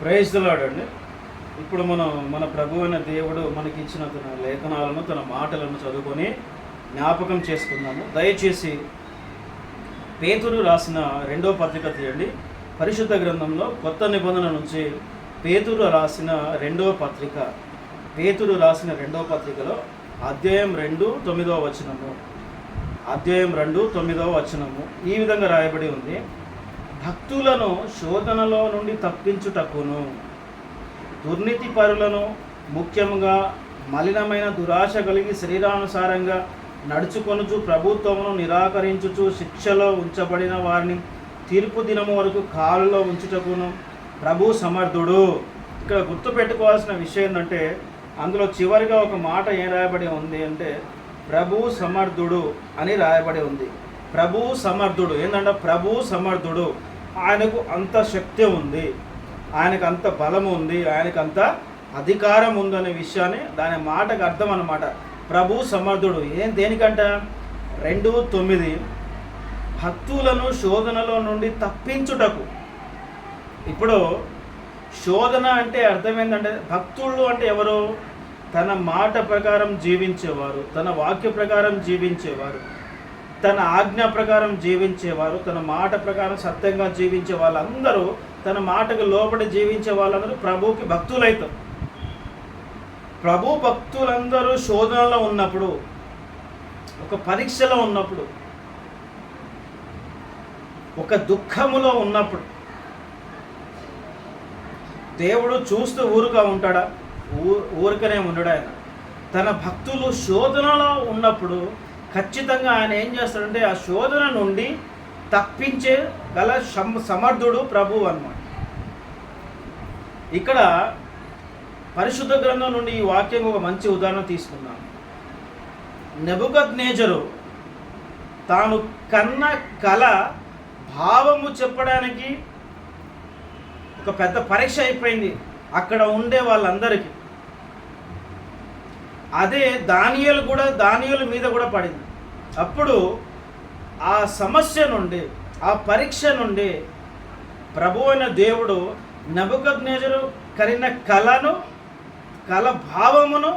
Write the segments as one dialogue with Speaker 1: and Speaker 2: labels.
Speaker 1: ప్రయత్నలాడండి ఇప్పుడు మనం మన ప్రభు అయిన దేవుడు మనకి ఇచ్చిన తన లేఖనాలను తన మాటలను చదువుకొని జ్ఞాపకం చేసుకుందాము. దయచేసి పేతురు రాసిన రెండో పత్రిక తీయండి. పరిశుద్ధ గ్రంథంలో కొత్త నిబంధన నుంచి పేతురు రాసిన రెండో పత్రిక పేతురు రాసిన రెండో పత్రికలో అధ్యాయం రెండు తొమ్మిదవ వచనము అధ్యాయం రెండు తొమ్మిదవ వచనము ఈ విధంగా రాయబడి ఉంది. భక్తులను శోధనలో నుండి తప్పించుటకును. దుర్నీతి పరులను ముఖ్యంగా మలినమైన దురాశ కలిగి శరీరానుసారంగా నడుచుకొనుచు ప్రభుత్వమును నిరాకరించుచు శిక్షలో ఉంచబడిన వారిని తీర్పు దినము వరకు కాలులో ఉంచుటకును ప్రభు సమర్థుడు. ఇక్కడ గుర్తుపెట్టుకోవాల్సిన విషయం ఏంటంటే అందులో చివరిగా ఒక మాట ఏం రాయబడి ఉంది అంటే ప్రభు సమర్థుడు అని రాయబడి ఉంది. ప్రభు సమర్థుడు. ఏంటంటే ప్రభు సమర్థుడు. ఆయనకు అంత శక్తి ఉంది ఆయనకు అంత బలం ఉంది ఆయనకు అంత అధికారం ఉందనే విషయాన్ని దాని మాటకు అర్థం అనమాట ప్రభు సమర్థుడు. ఏం దేనికంట? రెండు తొమ్మిది. భక్తులను శోధనలో నుండి తప్పించుటకు. ఇప్పుడు శోధన అంటే అర్థమైందంటే భక్తుళ్ళు అంటే ఎవరు? తన మాట ప్రకారం జీవించేవారు తన వాక్య ప్రకారం జీవించేవారు. తన ఆజ్ఞ ప్రకారం జీవించేవారు తన మాట ప్రకారం సత్యంగా జీవించే వాళ్ళందరూ తన మాటకు లోబడి జీవించే వాళ్ళందరూ ప్రభువుకి భక్తులైతారు. ప్రభు భక్తులందరూ శోధనలో ఉన్నప్పుడు ఒక పరీక్షలో ఉన్నప్పుడు ఒక దుఃఖములో ఉన్నప్పుడు దేవుడు చూస్తూ ఊరుగా ఉంటాడా? ఊ ఊరికనే ఉండడు ఆయన? తన భక్తులు శోధనలో ఉన్నప్పుడు ఖచ్చితంగా ఆయన ఏం చేస్తాడంటే ఆ శోధన నుండి తప్పించే గల సమర్థుడు ప్రభు అన్నమాట. ఇక్కడ పరిశుద్ధ గ్రంథం నుండి ఈ వాక్యం ఒక మంచి ఉదాహరణ తీసుకున్నాం నెబుకద్ నేజరు తాను కన్న కళ భావము చెప్పడానికి ఒక పెద్ద పరీక్ష అయిపోయింది అక్కడ ఉండే వాళ్ళందరికీ. అదే దానియలు కూడా దానియలు మీద కూడా పడింది. అప్పుడు ఆ సమస్య నుండి ఆ పరీక్ష నుండి ప్రభు అయిన దేవుడు నబుకద్నేజరు కలిగిన కళను కళ భావమును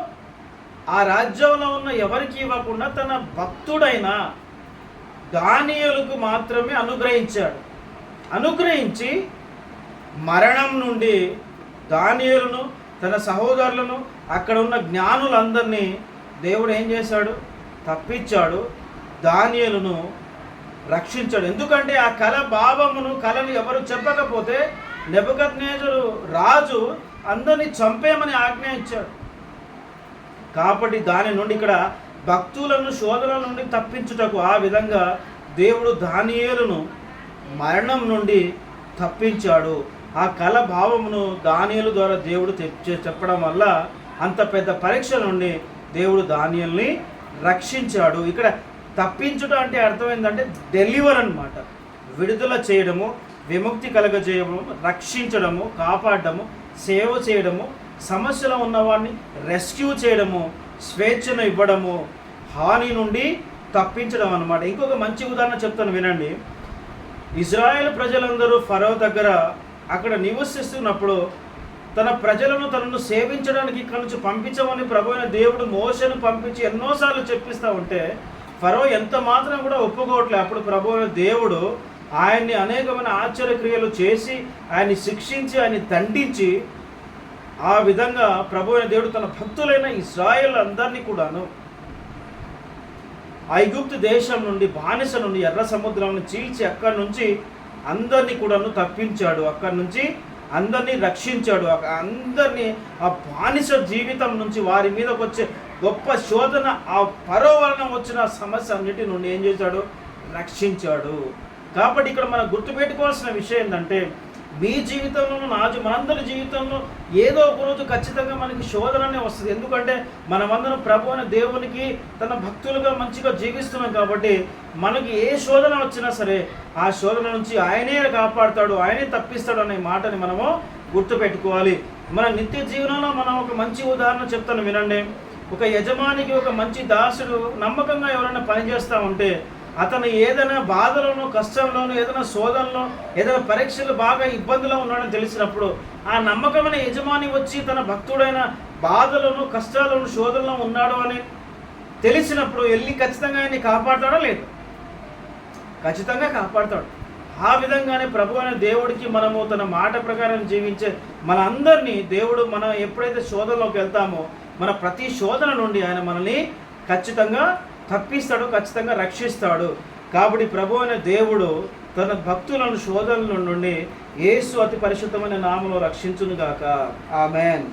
Speaker 1: ఆ రాజ్యంలో ఉన్న ఎవరికి ఇవ్వకుండా తన భక్తుడైన దానియులకు మాత్రమే అనుగ్రహించాడు. అనుగ్రహించి మరణం నుండి దానియులను తన సహోదరులను అక్కడ ఉన్న జ్ఞానులందరినీ దేవుడు ఏం చేశాడు? తప్పించాడు. దానియలను రక్షించాడు. ఎందుకంటే ఆ కళ భావమును కళను ఎవరు చెప్పకపోతే నెబదనేజరు రాజు అందరినీ చంపేయమని ఆజ్ఞ ఇచ్చాడు. కాబట్టి దాని నుండి ఇక్కడ భక్తులను శోధన నుండి తప్పించుటకు ఆ విధంగా దేవుడు దానియేలును మరణం నుండి తప్పించాడు. ఆ కళ భావమును దానియలు ద్వారా దేవుడు తెప్ప- చెప్పడం వల్ల అంత పెద్ద పరీక్ష నుండి దేవుడు దానియల్ని రక్షించాడు. ఇక్కడ తప్పించుట అంటే అర్థం ఏంటంటే డెలివర్ అనమాట విడుదల చేయడము విముక్తి కలగజేయడము రక్షించడము కాపాడడము సేవ చేయడము సమస్యలో ఉన్నవాడిని రెస్క్యూ చేయడము స్వేచ్ఛను ఇవ్వడము హాని నుండి తప్పించడం అనమాట ఇంకొక మంచి ఉదాహరణ చెప్తాను వినండి. ఇజ్రాయెల్ ప్రజలందరూ ఫరో దగ్గర అక్కడ నివసిస్తున్నప్పుడు తన ప్రజలను తనను సేవించడానికి ఇక్కడ నుంచి పంపించమని ప్రభు దేవుడు మోసను పంపించి ఎన్నోసార్లు చెప్పిస్తూ ఉంటే ఫరో ఎంత మాత్రం కూడా ఒప్పుకోవట్లేదు అప్పుడు ప్రభు దేవుడు ఆయన్ని అనేకమైన ఆశ్చర్యక్రియలు చేసి ఆయన్ని శిక్షించి ఆయన్ని దండించి ఆ విధంగా ప్రభు అయిన దేవుడు తన భక్తులైన ఇస్రాయేల్ అందరినీ కూడాను ఐగుప్తు దేశం నుండి బానిస నుండి ఎర్ర సముద్రం చీల్చి అక్కడి నుంచి అందరినీ కూడాను తప్పించాడు. అక్కడి నుంచి అందరినీ రక్షించాడు. అందరినీ ఆ బానిస జీవితం నుంచి వారి మీదకి వచ్చే గొప్ప శోధన ఆ పరో వలన వచ్చిన సమస్య అన్నిటి నుండి ఏం చేశాడు? రక్షించాడు. కాబట్టి ఇక్కడ మనం గుర్తుపెట్టుకోవాల్సిన విషయం ఏంటంటే మీ జీవితంలో నా మనందరి జీవితంలో ఏదో ఒక రోజు ఖచ్చితంగా మనకి శోధననే వస్తుంది. ఎందుకంటే మనమందరం ప్రభు అనే దేవునికి తన భక్తులుగా మంచిగా జీవిస్తున్నాం కాబట్టి మనకి ఏ శోధన వచ్చినా సరే ఆ శోధన నుంచి ఆయనే కాపాడుతాడు ఆయనే తప్పిస్తాడు అనే మాటని మనము గుర్తుపెట్టుకోవాలి. మన నిత్య జీవనంలో మనం ఒక మంచి ఉదాహరణ చెప్తాను వినండి. ఒక యజమానికి ఒక మంచి దాసుడు నమ్మకంగా ఎవరైనా పనిచేస్తూ ఉంటే అతను ఏదైనా బాధలోనూ కష్టంలోనూ ఏదైనా శోధనలో ఏదైనా పరీక్షలు బాగా ఇబ్బందిలో ఉన్నాడని తెలిసినప్పుడు ఆ నమ్మకమైన యజమాని వచ్చి తన భక్తుడైన బాధలను కష్టాలను శోధనలో ఉన్నాడు అని తెలిసినప్పుడు వెళ్ళి ఖచ్చితంగా ఆయన్ని కాపాడతాడా? లేదు. ఖచ్చితంగా కాపాడతాడు. ఆ విధంగానే ప్రభు అయిన దేవుడికి మనము తన మాట ప్రకారం జీవించే మన అందరినీ దేవుడు మనం ఎప్పుడైతే శోధనలోకి వెళ్తామో మన ప్రతి శోధన నుండి ఆయన మనల్ని ఖచ్చితంగా తప్పిస్తాడు ఖచ్చితంగా రక్షిస్తాడు. కాబట్టి ప్రభు అయిన దేవుడు తన భక్తులను శోధనల నుండి యేసు అతి పరిశుద్ధమైన నామలో రక్షించునుగాక. ఆమెన్.